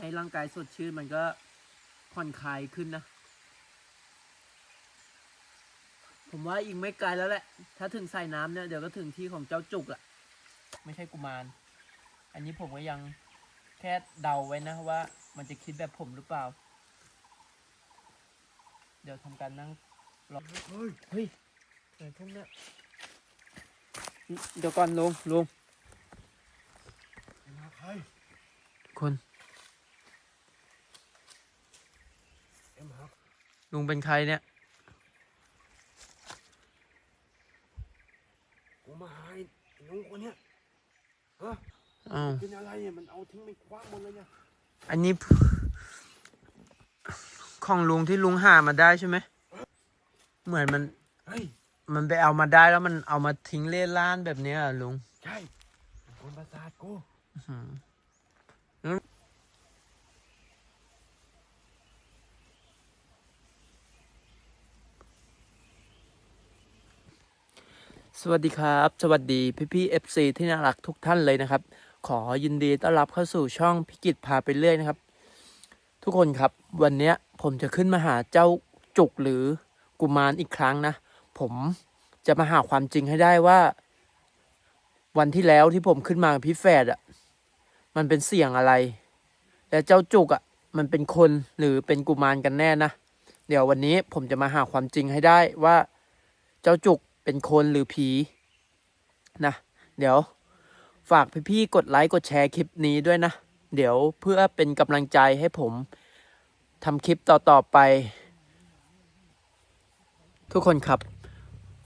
ให้ร่างกายสดชื่นมันก็ผ่อนคลายขึ้นนะ ผมว่าอีกไม่ไกลแล้วแหละ ถ้าถึงสายน้ำเนี่ยเดี๋ยวก็ถึงที่ของเจ้าจุกละไม่ใช่กุมาร อันนี้ผมก็ยังแค่เดาไว้นะว่า มันจะคิดแบบผมหรือเปล่า เดี๋ยวทำการนั่งรอเฮ้ยเฮ้ยอะไรพวกเนี้ยเดี๋ยวก่อนลุงลุงไอ้มาใครคน เอ็มครับ ลุงเป็นใครเนี่ยกูมาหาไอ้ลุงคนเนี้ยฮะอ้าวเป็นอะไรเนี่ยมันเอาทิ้งไปคว้างหมดเลยเนี่ยอันนี้ ของลุงที่ลุงหามาได้ใช่ไหมเหมือนมันเฮ้ยมันไปเอามาได้แล้วมันเอามาทิ้งเล่ร่านแบบเนี้ยเหรอลุงใช่คนประสาทกู อื้อหือ สวัสดีครับ สวัสดีพี่พี่เอฟซีที่น่ารักทุกท่านเลยนะครับ ขอยินดีต้อนรับเข้าสู่ช่องพิกิจพาไปเรื่อยนะครับ ทุกคนครับวันนี้ผมจะขึ้นมาหาเจ้าจุกหรือกุมารอีกครั้งนะ ผมจะมาหาความจริงให้ได้ว่า วันที่แล้วที่ผมขึ้นมากับพี่แฝดอะมันเป็นเสียงอะไร และเจ้าจุกอะมันเป็นคนหรือเป็นกุมารกันแน่นะ เดี๋ยววันนี้ผมจะมาหาความจริงให้ได้ว่า เจ้าจุก เป็นคนหรือผีนะ เดี๋ยวฝากพี่ๆกดไลค์กดแชร์คลิปนี้ด้วยนะ เดี๋ยวเพื่อเป็นกำลังใจให้ผมทำคลิปต่อๆไป ทุกคนครับ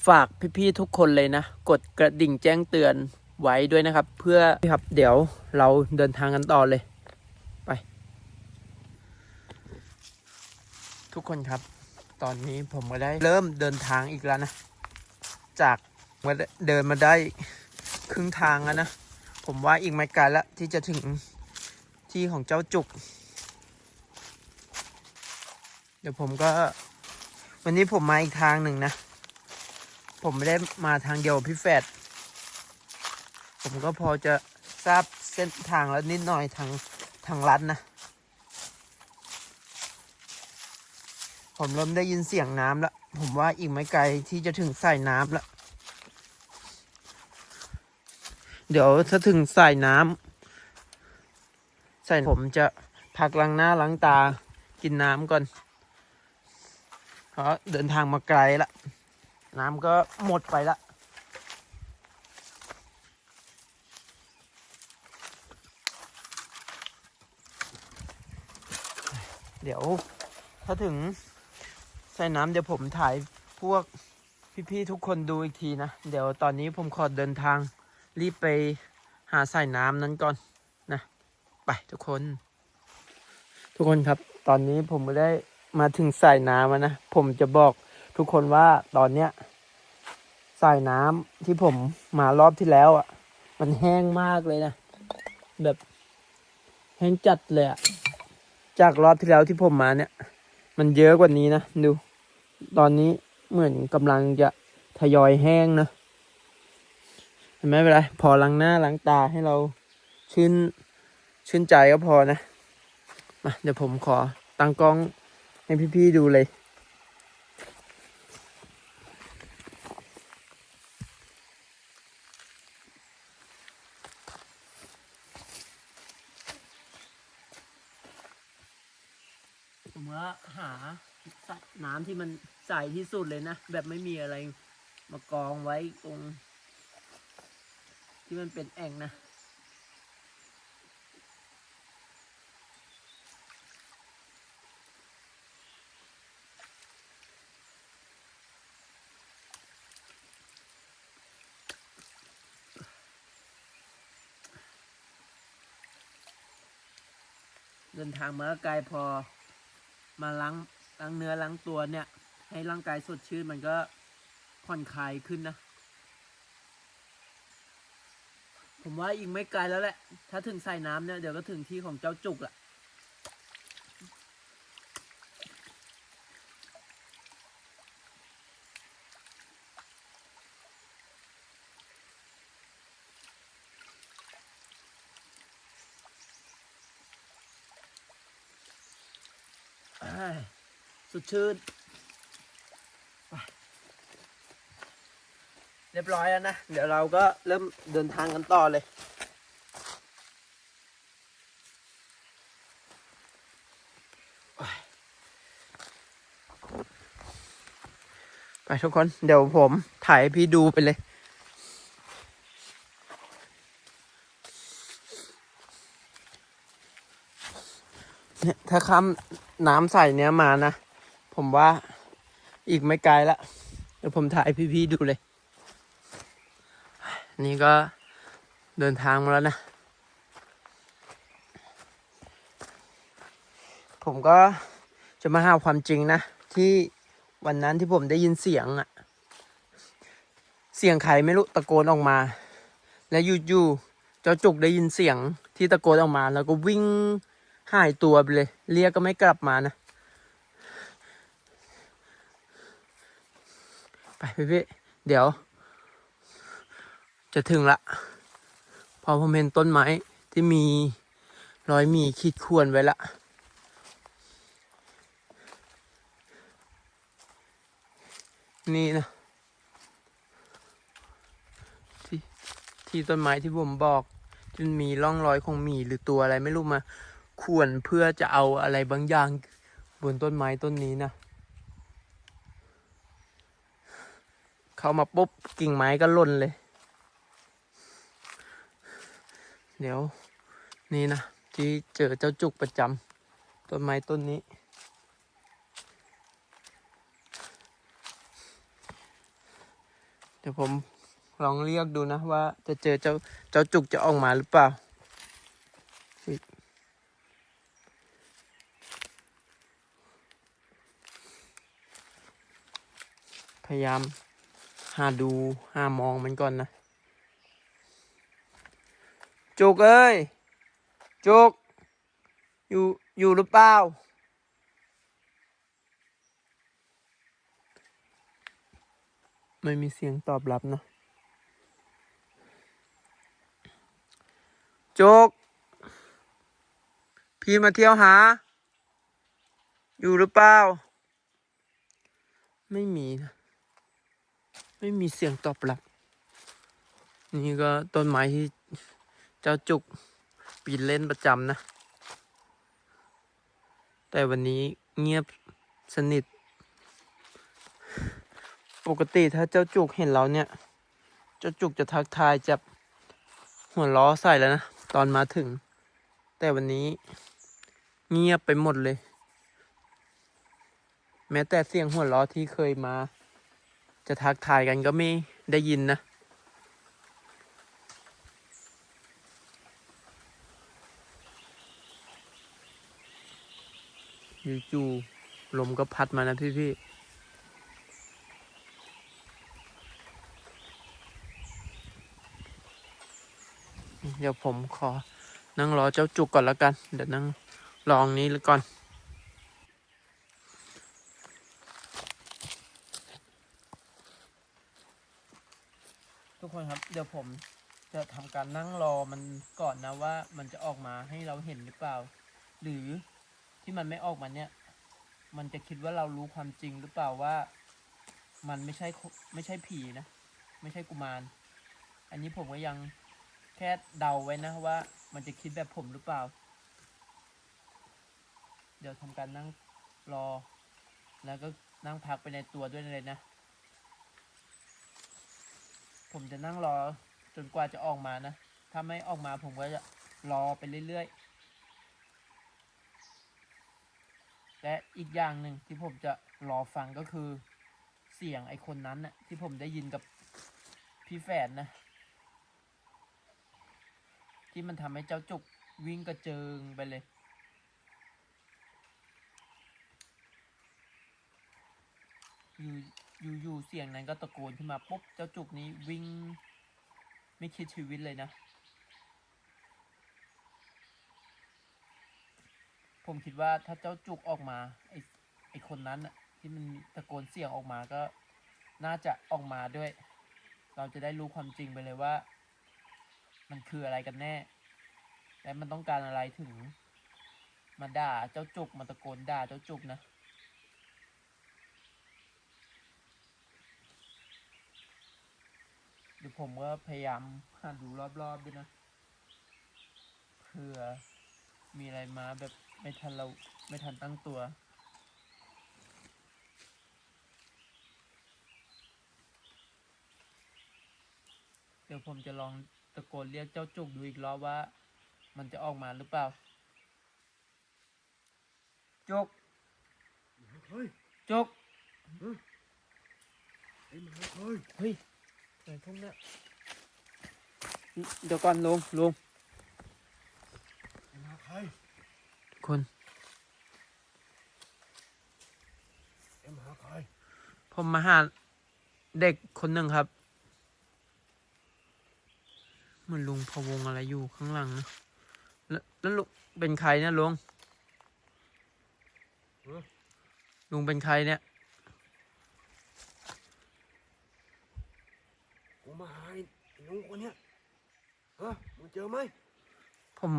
ฝากพี่ๆทุกคนเลยนะ กดกระดิ่งแจ้งเตือนไว้ด้วยนะครับ เพื่อครับ เดี๋ยวเราเดินทางกันต่อเลย ไป ทุกคนครับ ตอนนี้ผมก็ได้เริ่มเดินทางอีกแล้วนะ จากมาเดินมาได้ครึ่งทางแล้วนะ ผมว่าอีกไม่ไกลแล้วที่จะถึงที่ของเจ้าจุก เดี๋ยวผมก็ วันนี้ผมมาอีกทางหนึ่งนะ ผมไม่ได้มาทางเดียวพี่แฟดผมก็พอจะทราบเส้นทางแล้วนิดหน่อยทางทางลัดนะ ผมเริ่มได้ยินเสียงน้ำแล้ว ผมว่าอีกไม่ไกลที่จะถึงใสายน้ำแล้ว เดี๋ยวถ้าถึงใสายน้ำสายผมจะพักล้างหน้าล้างตากินน้ำก่อนเพราะเดินทางมาไกลละ น้ำก็หมดไปละเดี๋ยวถ้าถึงใสายน้ำเดี๋ยวผมถ่ายพวกพี่ ๆ ทุกคนดูอีกทีนะ เดี๋ยวตอนนี้ผมขอเดินทาง รีบไปหาสายน้ำนั้นก่อนนะไปทุกคน ทุกคนครับ ตอนนี้ผมได้มาถึงสายน้ำแล้วนะ ผมจะบอกทุกคนว่าตอนเนี้ยสายน้ำที่ผมมารอบที่แล้วอะ มันแห้งมากเลยนะ แบบแห้งจัดเลยอะจากรอบที่แล้วที่ผมมาเนี่ย มันเยอะกว่านี้นะดู ตอนนี้เหมือนกำลังจะทยอยแห้งนะ ไหมเป็นไร พอล้างหน้าล้างตาให้เราชื่นชื่นใจก็พอนะมาเดี๋ยวผมขอตั้งกล้องให้พี่ๆดูเลยผมว่าหาสระน้ำที่มันใสที่สุดเลยนะ แบบไม่มีอะไรมากองไว้ตรง ที่มันเป็นแอ่งนะ เดินทางมาไกลพอมาล้างล้างเนื้อล้างตัวเนี่ย ให้ร่างกายสดชื่นมันก็ผ่อนคลายขึ้นนะ ผมว่าอีกไม่ไกลแล้วแหละ ถ้าถึงใสายน้ำเนี่ย เดี๋ยวก็ถึงที่ของเจ้าจุกละอ้สุดชื่นไป เรียบร้อยแล้วนะ เดี๋ยวเราก็เริ่มเดินทางกันต่อเลย ไปทุกคน เดี๋ยวผมถ่ายพี่ดูไปเลยเนี่ยถ้าข้ามน้ำใส่เนี้ยมานะ ผมว่าอีกไม่ไกลละ เดี๋ยวผมถ่ายพี่ๆดูเลย นี่ก็เดินทางมาแล้วนะ ผมก็จะมาหาความจริงนะ ที่วันนั้นที่ผมได้ยินเสียงอะเสียงใครไม่รู้ตะโกนออกมา แล้วอยู่ๆเจ้าจุกได้ยินเสียงที่ตะโกนออกมา แล้วก็วิ่งหายตัวไปเลย เรียกก็ไม่กลับมานะ ไปพี่ๆเดี๋ยว จะถึงละ พอผมเห็นต้นไม้ที่มีรอยมีขีดข่วนไว้ละนี่นะที่ที่ต้นไม้ที่ผมบอกจนมีร่องรอยของหมีหรือตัวอะไรไม่รู้มาข่วนเพื่อจะเอาอะไรบางอย่างบนต้นไม้ต้นนี้นะ เข้ามาปุ๊บกิ่งไม้ก็ล่นเลย เดี๋ยวนี่นะที่เจอเจ้าจุกประจำต้นไม้ต้นนี้ เดี๋ยวผมลองเรียกดูนะว่าจะเจอเจ้าเจ้าจุกจะออกมาหรือเปล่าพยายามหาดูหามองมันก่อนนะ จุกเอ้ย จุก อยู่ อยู่หรือเปล่า ไม่มีเสียงตอบรับนะจุก พี่มาเที่ยวหา อยู่หรือเปล่า ไม่มีนะ ไม่มีเสียงตอบรับ นี่ก็ต้นไม้ที่ เจ้าจุกปีนเล่นประจำนะ แต่วันนี้เงียบสนิท ปกติถ้าเจ้าจุกเห็นเราเนี่ย เจ้าจุกจะทักทายจับหัวล้อใส่แล้วนะ ตอนมาถึง แต่วันนี้เงียบไปหมดเลย แม้แต่เสียงหัวล้อที่เคยมา จะทักทายกันก็ไม่ได้ยินนะ อยู่ๆลมก็พัดมานะพี่ๆเดี๋ยวผมขอนั่งรอเจ้าจุกก่อนแล้วกัน เดี๋ยวนั่งลองนี้แล้วก่อน ทุกคนครับ เดี๋ยวผมจะทำการนั่งรอมันก่อนนะว่ามันจะออกมาให้เราเห็นหรือเปล่า หรือ ที่มันไม่ออกมาเนี่ย มันจะคิดว่าเรารู้ความจริงหรือเปล่าว่ามันไม่ใช่ไม่ใช่ผีนะ ไม่ใช่กุมาร อันนี้ผมก็ยังแค่เดาไว้นะว่า มันจะคิดแบบผมหรือเปล่า เดี๋ยวทำการนั่งรอ แล้วก็นั่งพักไปในตัวด้วยเลยนะ ผมจะนั่งรอจนกว่าจะออกมานะ ถ้าไม่ออกมาผมก็จะรอไปเรื่อยๆ และอีกอย่างหนึ่งที่ผมจะรอฟังก็คือเสียงไอคนนั้นน่ะที่ผมได้ยินกับพี่แฝดนะ ที่มันทำให้เจ้าจุกวิ่งกระเจิงไปเลย อยู่อยู่อยู่เสียงนั้นก็ตะโกนขึ้นมาปุ๊บเจ้าจุกนี้วิ่งไม่คิดชีวิตเลยนะ ผมคิดว่าถ้าเจ้าจุกออกมาไอไอคนนั้นอะที่มันตะโกนเสียงออกมาก็น่าจะออกมาด้วย เราจะได้รู้ความจริงไปเลยว่า มันคืออะไรกันแน่ และมันต้องการอะไรถึง มาด่าเจ้าจุกมาตะโกนด่าเจ้าจุกนะเดี๋ยวผมก็พยายามหาดูรอบๆด้วยนะเผื่อมีอะไรมาแบบ ไม่ทันเราไม่ทันตั้งตัว เดี๋ยวผมจะลองตะโกนเรียกเจ้าจุกดูอีกรอบว่า มันจะออกมาหรือเปล่า จุก เฮ้ยจุก ไอ้หมาเฮ้ยเฮ้ยไหนพวกเนี้ยเดี๋ยวก่อนลุงลุง ไอ้หมาใคร คนไอ้หมาใครผมมาหาเด็กคนหนึ่งครับเหมันลุงพะวงอะไรอยู่ข้างหลังนะแล้วแล้วลุงเป็นใครเนี่ยลุงลุงเป็นใครเนี่ยกูมาหาไอ้ลุงคนเนี้ยฮะมึงเจอไหมผม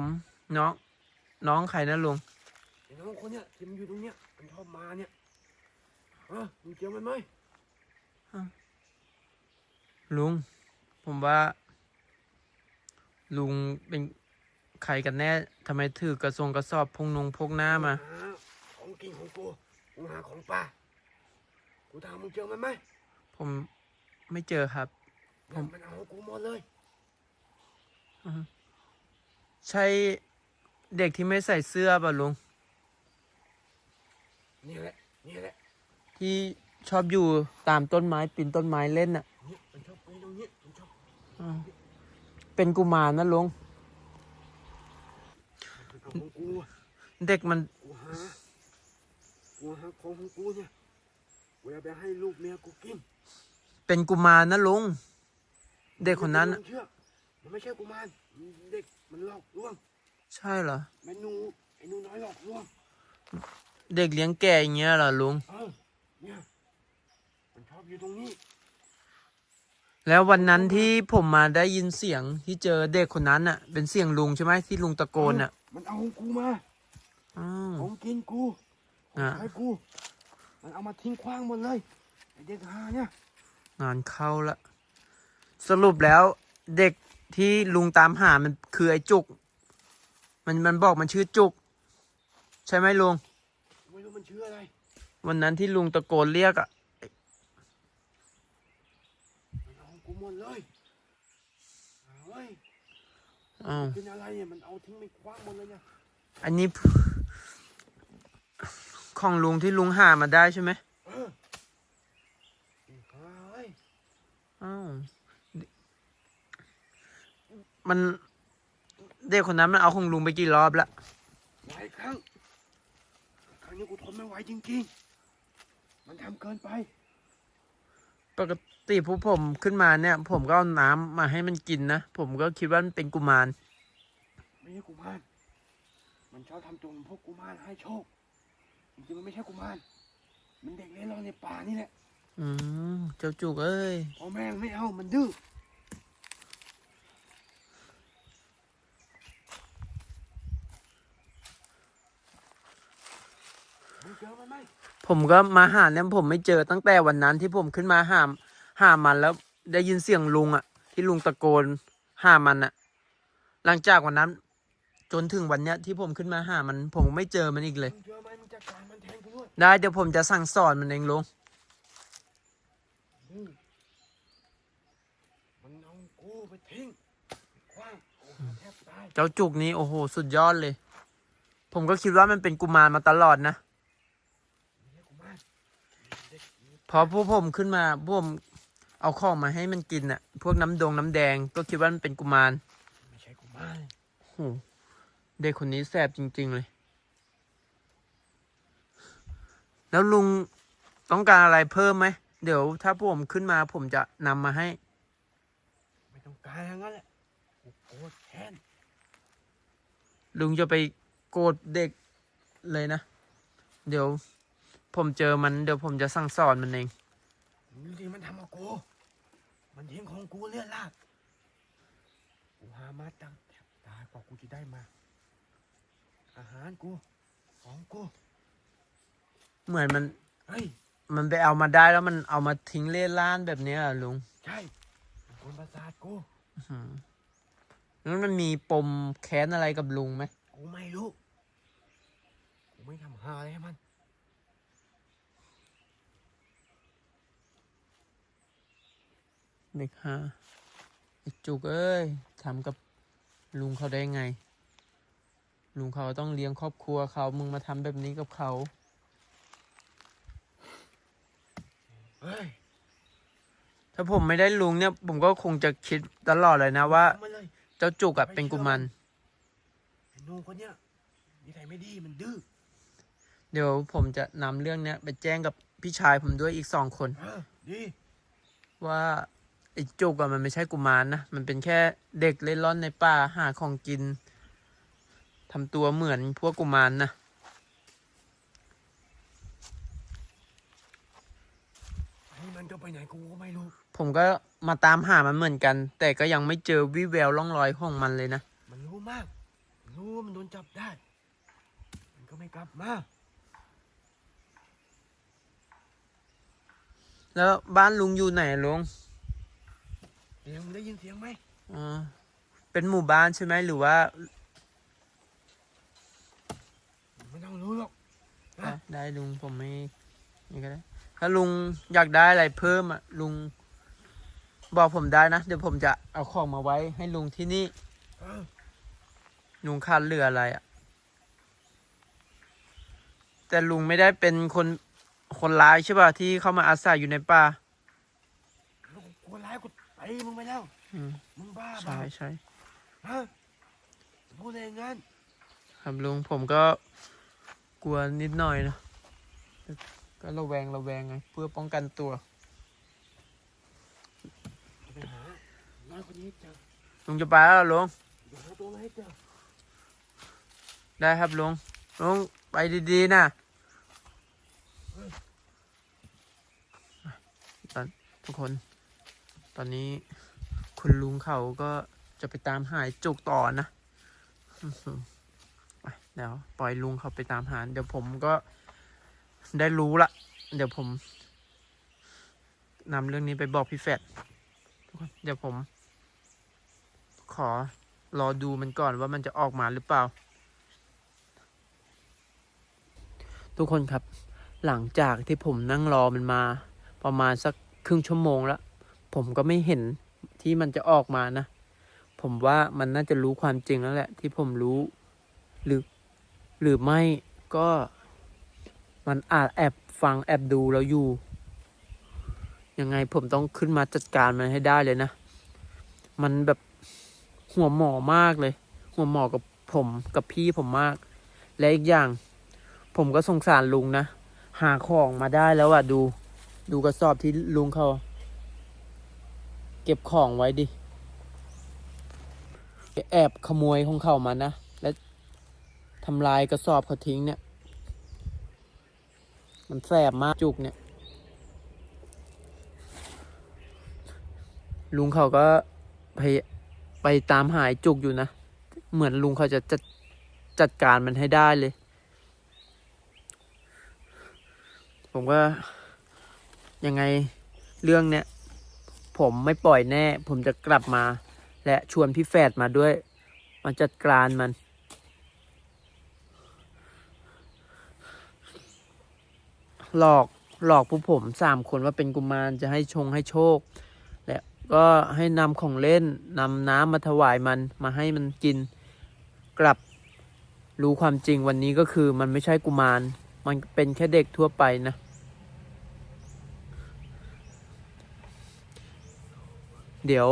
น้อง น้องใครนะลุงไอ้น้องคนเนี้ยที่มันอยู่ตรงเนี้ยมันชอบมาเนี่ยฮะมึงเจอมันไหมลุง ผมว่า ลุงเป็นใครกันแน่ทำไมถือกระทรวงกระสอบพงนงพกหน้ามาหาของกินของกูกูหาของป่ากูถามมึงเจอมันไหมผมไม่เจอครับเนี่ยมันเอาของกูหมดเลยใช่ เด็กที่ไม่ใส่เสื้อป่ะลุง นี่แหละ นี่แหละ ที่ชอบอยู่ตามต้นไม้ปีนต้นไม้เล่นน่ะเนี่ยมันชอบไปตรงเนี้ยมันชอบอืมเป็นกุมารนะลุงมันเอาของกูอะเด็กมัน กูหา กูหาของของกูเนี่ยกูจะไปให้ลูกเมียกูกินเป็นกุมารนะลุง เด็กคนนั้นน่ะ มัเชื่อมันไม่ใช่กุมารเด็ก มันหลอกลวง ใช่เหรอแม่หนูไอ้หนูน้อยหลอกลวงเด็กเลี้ยงแก่อย่างเงี้ยเหรอลุง เออเนี่ยมันชอบอยู่ตรงนี้ แล้ววันนั้นที่ผมมาได้ยินเสียงที่เจอเด็กคนนั้นน่ะ เป็นเสียงลุงใช่ไหมที่ลุงตะโกนน่ะมันเอาของกูมาอ้าวของกินกูของอะใช้กู มันเอามาทิ้งขว้างหมดเลยไอ้เด็กหาเนี่ยงานเข้าละ สรุปแล้วเด็กที่ลุงตามหามันคือไอ้จุก มันมันบอกมันชื่อจุก ใช่ไหมลุงไม่รู้มันชื่ออะไร วันนั้นที่ลุงตะโกนเรียกอะมันเอาของกูหมดเลยเฮ้ยอ้าวกินอะไรเนี่ยมันเอาทิ้งไปขว้างหมดเลยเนี่ยอันนี้ ของลุงที่ลุงหามาได้ใช่ไหมเออไอ้ห่าเฮ้ย อ้าวมัน เด็กคนนั้นมันเอาของลุงไปกี่รอบละหลายครั้งครั้งนี้กูทนไม่ไหวจริงๆ มันทำเกินไป ปกติพวกผมขึ้นมาเนี่ย ผมก็เอาน้ำมาให้มันกินนะ ผมก็คิดว่ามันเป็นกุมาร ไม่ใช่กุมาร มันชอบทำตัวเหมือนพวกกุมารให้โชค จริงๆ มันไม่ใช่กุมาร มันเด็กเล่นเราในป่านี่แหละอืมเจ้าจุกเอ้ย พ่อแม่ไม่เอา มันดื้อ มึงเจอมันไหม ผมก็มาหาเนี่ยผมไม่เจอตั้งแต่วันนั้นที่ผมขึ้นมาหามหามันแล้วได้ยินเสียงลุงอะที่ลุงตะโกนหามันอะหลังจากวันนั้น จนถึงวันเนี้ยที่ผมขึ้นมาหามันผมไม่เจอมันอีกเลย ได้เดี๋ยวผมจะสั่งสอนมันเองลุงเจ้าจุกนี้โอ้โห สุดยอดเลย ผมก็คิดว่ามันเป็นกุมารมาตลอดนะ ไม่ใช่กุมารเด็ก พ อพวกผมขึ้นมาพวกผมเอาของมาให้มันกินอะพวกน้ำดงน้ำแดงก็คิดว่ามันเป็นกุมารไม่ใช่กุมารโอ้โหเด็กคนนี้แสบจริง ๆ เลย แล้วลุงต้องการอะไรเพิ่มไหม เดี๋ยวถ้าพวกผมขึ้นมาผมจะนำมาให้ ไม่ต้องการอย่างนั้นแหละกูโกรธแค้นลุงจะไปโกรธเด็กเลยนะ เดี๋ยว ผมเจอมันเดี๋ยวผมจะสั่งสอนมันเองดูดิมันทำกับกู มันทิ้งของกูเลือดลาก กูหามาตั้งแทบตายกว่ากูจะได้มา อาหารกู ของกู เหมือนมัน เฮ้ย มันไปเอามาได้แล้วมันเอามาทิ้งเล่ร่านแบบเนี้ยเหรอลุง ใช่มันคนประสาทกูอื้อหือแล้วมันมีปมแค้นอะไรกับลุงไหม กูไม่รู้ กูไม่ทำหาอะไรให้มัน เด็กฮะไอ้จุกเอ้ยทำกับลุงเขาได้ไง ลุงเขาต้องเลี้ยงครอบครัวเขามึงมาทำแบบนี้กับเขาเฮ้ยถ้าผมไม่ได้ลุงเนี่ย ผมก็คงจะคิดตลอดเลยนะว่าทำมาเลยเจ้าจุกอะเป็นกุมัน ไอ้หนุ่มคนเนี้ยนิสัยไม่ดีมันดื้อเดี๋ยวผมจะนำเรื่องเนี้ยไปแจ้งกับพี่ชายผมด้วยอีกสองคน เออดี ว่า ไอ้จุกอะมันไม่ใช่กุมารนะ มันเป็นแค่เด็กเล่นร่อนในป่าหาของกินทำตัวเหมือนพวกกุมารนะให้มันจะไปไหนกูก็ไม่รู้ ผมก็มาตามหามันเหมือนกัน แต่ก็ยังไม่เจอวิแววร่องรอยของมันเลยนะ มันรู้มากมันรู้ว่ามันโดนจับได้ มันก็ไม่กลับมาแล้วบ้านลุงอยู่ไหนอะลุงเดี๋ ยวมึงได้ยินเสียงไหมอ๋อเป็นหมู่บ้านใช่ไหมหรือว่าไม่ต้องรู้หรอกอะได้ลุงผมไม่นี่ก็ได้ ถ้าลุงอยากได้อะไรเพิ่มอะลุง บอกผมได้นะ เดี๋ยวผมจะเอาของมาไว้ให้ลุงที่นี่ เออลุงขาดเหลืออะไรอะ แต่ลุงไม่ได้เป็นคนคนร้ายใช่ป่ะที่เข้ามาอาศัยอยู่ในป่า แล้วกูกลัวร้ายกูไป มึงไปแล้ว อืมมึงบ้าใช่บ้าใช่ฮะพูดอะไรอย่างงั้น ครับลุงผมก็กลัวนิดหน่อยนะก็ระแวงระแวงไง เพื่อป้องกันตัว จะไปหาน้อยคนนี้ให้เจอลุงจะไปแล้วเหรอลุงเดี๋ยวหาตัวมาให้เจอได้ครับลุงลุงไปดีๆนะตอนทุกคน ตอนนี้คุณลุงเขาก็จะไปตามหายจุกต่อนะไปเดี๋ยวปล่อยลุงเขาไปตามหา เดี๋ยวผมก็ได้รู้ละ เดี๋ยวผมนำเรื่องนี้ไปบอกพี่แฟดทุกคนเดี๋ยวผม ขอรอดูมันก่อนว่ามันจะออกมาหรือเปล่า ทุกคนครับ หลังจากที่ผมนั่งรอมันมา ประมาณสักครึ่งชั่วโมงแล้ว ผมก็ไม่เห็นที่มันจะออกมานะ ผมว่ามันน่าจะรู้ความจริงแล้วแหละ ที่ผมรู้ หรือ หรือไม่ก็มันอาจแอบฟังแอบดูเราอยู่ ยังไงผมต้องขึ้นมาจัดการมันให้ได้เลยนะ มันแบบหัวหมอมากเลย หัวหมอกับผมกับพี่ผมมาก และอีกอย่าง ผมก็สงสารลุงนะ หาของมาได้แล้วอะดู ดูกระสอบที่ลุงเขา เก็บของไว้ดิแอบขโมยของเขามานะ และทำลายกระสอบเขาทิ้งเนี่ย มันแสบมากจุกเนี่ย ลุงเขาก็ไปไปตามหายจุกอยู่นะ เหมือนลุงเขาจะจัดจัดการมันให้ได้เลย ผมก็ยังไงเรื่องเนี้ย ผมไม่ปล่อยแน่ ผมจะกลับมา และชวนพี่แฝดมาด้วย มาจัดการมัน หลอกหลอกพวกผมสามคนว่าเป็นกุมารจะให้ชงให้โชค และก็ให้นำของเล่นนำน้ำมาถวายมันมาให้มันกิน กลับรู้ความจริงวันนี้ก็คือมันไม่ใช่กุมาร มันเป็นแค่เด็กทั่วไปนะ เดี๋ยว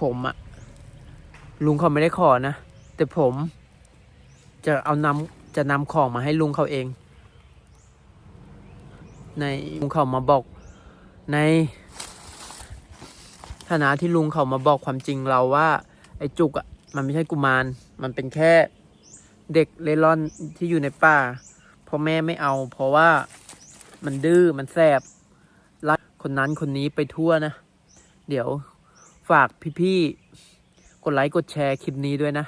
ผมอะลุงเขาไม่ได้ขอนะ แต่ผมจะเอานำจะนำของมาให้ลุงเขาเอง ในลุงเขามาบอกในฐานะที่ลุงเขามาบอกความจริงเราว่า ไอ้จุกอะมันไม่ใช่กุมาร มันเป็นแค่เด็กเล่ร่อนที่อยู่ในป่าพ่อแม่ไม่เอา เพราะว่ามันดื้อมันแสบ คนนั้นคนนี้ไปทั่วนะ เดี๋ยวฝากพี่ๆ กดไลค์กดแชร์คลิปนี้ด้วยนะ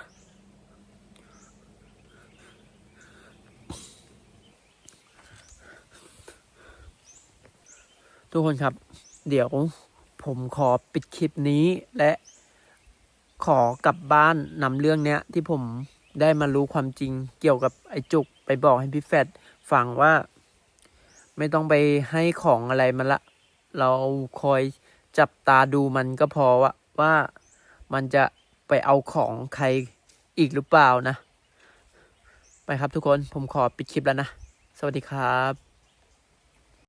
ทุกคนครับ เดี๋ยวผมขอปิดคลิปนี้และขอกลับบ้านนำเรื่องเนี้ย ที่ผมได้มารู้ความจริงเกี่ยวกับไอ้จุกไปบอกให้พี่แฟดฟังว่า ไม่ต้องไปให้ของอะไรมาละ เราคอยจับตาดูมันก็พอว่าว่ามันจะไปเอาของใครอีกหรือเปล่านะ ไปครับทุกคนผมขอปิดคลิปแล้วนะ สวัสดีครับ